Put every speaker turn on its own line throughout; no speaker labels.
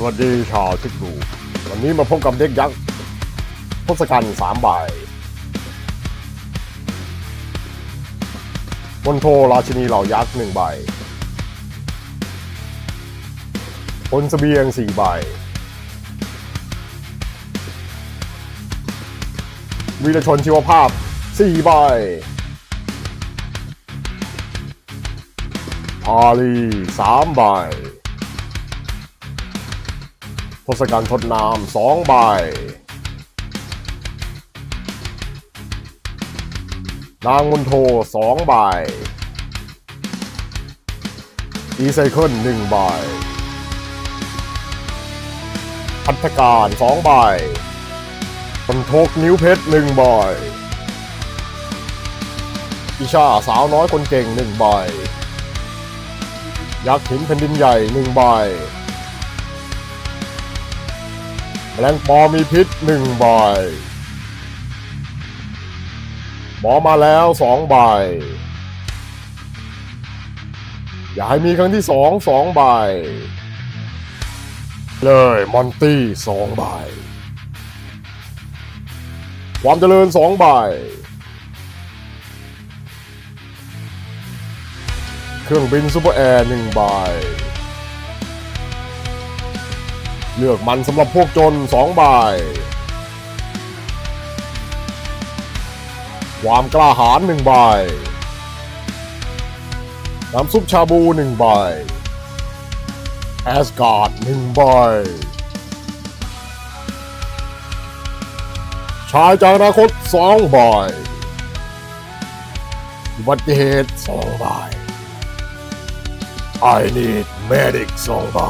สวัสดีชาวทิกดูวันนี้มาพบกับเด็กยักษ์ทศกัณฐ์สามใบมณโทราชินีเหล่ายักษ์หนึ่งใบพลเสบียงสี่ใบ วีรชนชีวภาพสี่ใบพาลีสามใบ ทศกัณฐ์ทดน้ำสองใบนางมนโทสองใบอีไซเคิลหนึ่งใบพัฒการสองใบพันทกนิ้วเพชรหนึ่งใบอิชาสาวน้อยคนเก่งหนึ่งใบยักษ์หินแผ่นดินใหญ่หนึ่งใบ แมลงปอมีพิษหนึ่งใบหมอมาแล้วสองใบ อย่าให้มีครั้งที่สองสองใบ เลยมอนตี้สองใบ ความเจริญสองใบ เครื่องบินซูเปอร์แอร์หนึ่งใบ เลือกมันสำหรับพวกจนสองใบความกล้าหาญหนึ่งใบน้ำซุปชาบูหนึ่งใบแอสการ์ดหนึ่งใบชายจากอนาคตสองใบอุบัติเหตุสองใบ I need medic สองใบ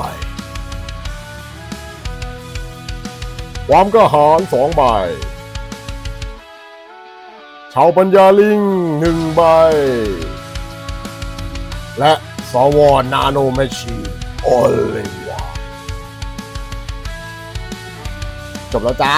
ความกระหารสองใบ ชาวปัญญาลิงหนึ่งใบ และสวอนนาโนแมชชีโอลิวาจบแล้วจ้า